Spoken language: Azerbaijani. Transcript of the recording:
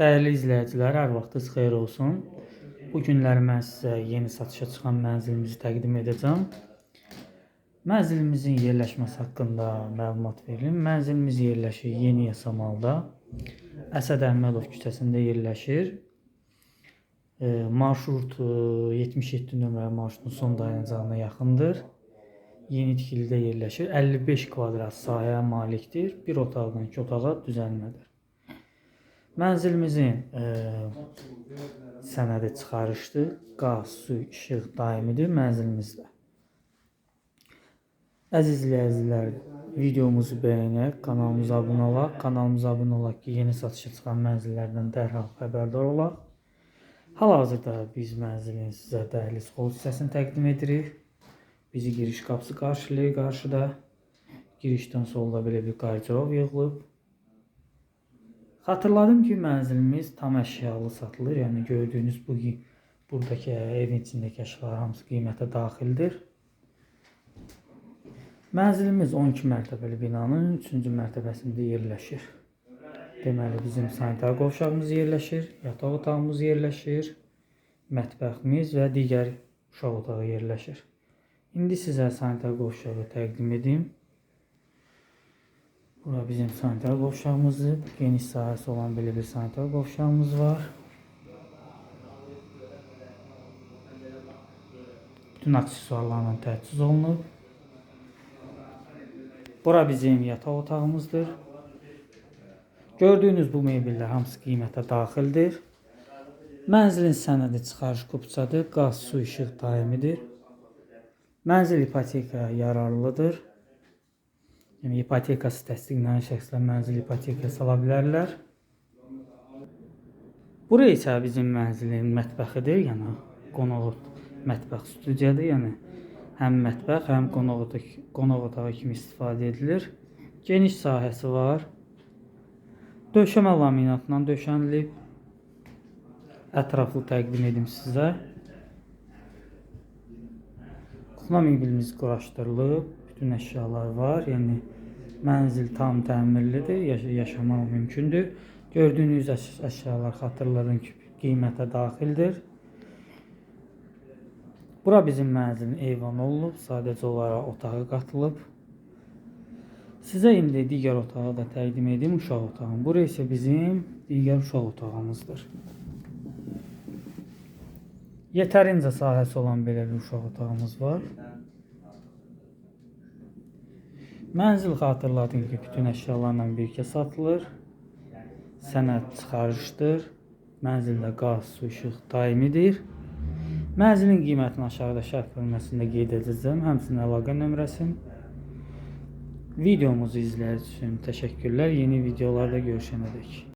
Dəyərli izləyicilər, hər vaxtınız xeyir olsun. Bu günləri mən sizə yeni satışa çıxan mənzilimizi təqdim edəcəm. Mənzilimizin yerləşməsi haqqında məlumat verelim. Mənzilimiz yerləşir Yeni Yasamalda. Əsəd Əhmədov küçəsində yerləşir. E, marşrut e, 77 nömrəli marşrutun son dayanacağına yaxındır. Yeni tikilidə yerləşir. 55 kvadrat sahəyə malikdir. Bir otaqdan iki otağa düzəlmədir. Mənzilimizin e, sənədi çıxarışdır. Qaz, su, işıq daimidir mənzilimizdə. Əziz izləyicilər, videomuzu bəyənək, kanalımıza abunə olaq. Kanalımıza abunə olaq ki, yeni satışa çıxan mənzillərdən dərhal xəbərdar olaq. Hal-hazırda biz mənzilin sizə dəhliz xol hissəsini təqdim edirik. Bizi giriş qapısı qarşılayır qarşıda. Girişdən solda belə bir qarcırov yığılıb. Xatırladım ki, mənzilimiz tam əşyalı satılır. Yəni gördüyünüz bu buradakı evin içindəki əşyalar hamısı qiymətə daxildir. Mənzilimiz 12 mərtəbəli binanın 3-cü mərtəbəsində yerləşir. Deməli bizim sanitar qovşağımız yerləşir, yataq otağımız yerləşir, mətbəximiz və digər uşaq otağı yerləşir. İndi sizə sanitar qovşağı təqdim edim. Bura bizim sanitar qovşağımızdır. Geniş sahəsi olan belə bir sanitar qovşağımız var. Bütün aksesuarlarla təchiz olunub. Bura bizim yataq otağımızdır. Gördüyünüz bu mebellər hamısı qiymətə daxildir. Mənzilin sənədi çıxarış kupçadır. Qaz, su, işıq daimidir. Mənzil ipotekaya yararlıdır. Yəni ipotekası təsdiqlənən şəxslər mənzil ipotekaya sala bilərlər. Bura isə bizim mənzilin mətbəxidir, yəni qonaq mətbəx studiyadır, yəni həm mətbəx, həm qonaq otağı, qonaq otağı kimi istifadə edilir. Geniş sahəsi var. Döşəmə laminatla döşənilib. Ətraflı təqdim edim sizə. Kuxna mebelimiz quraşdırılıb. Bütün əşyalar var. Yəni mənzil tam təmirlidir. Yaş yaşamaq mümkündür. Gördüyünüz əş əşyalar xatırladın ki, qiymətə daxildir. Bura bizim mənzilin eyvanı olub. Sadəcə olaraq otağı qatılıb. Sizə indi digər otağı da təqdim edim uşaq otağını. Bura isə bizim digər uşaq otağımızdır. Yetərincə sahəsi olan belə bir uşaq otağımız var. Mənzil xatırladım ki, bütün əşyalarla birgə satılır. Sənəd çıxarışdır. Mənzildə qaz, su, işıq daimidir. Mənzilin qiymətini aşağıda şərh bölməsində qeyd edəcəm, həmçinin əlaqə nömrəsini. Videomuzu izlədiyiniz üçün təşəkkürlər. Yeni videolarda görüşənədək.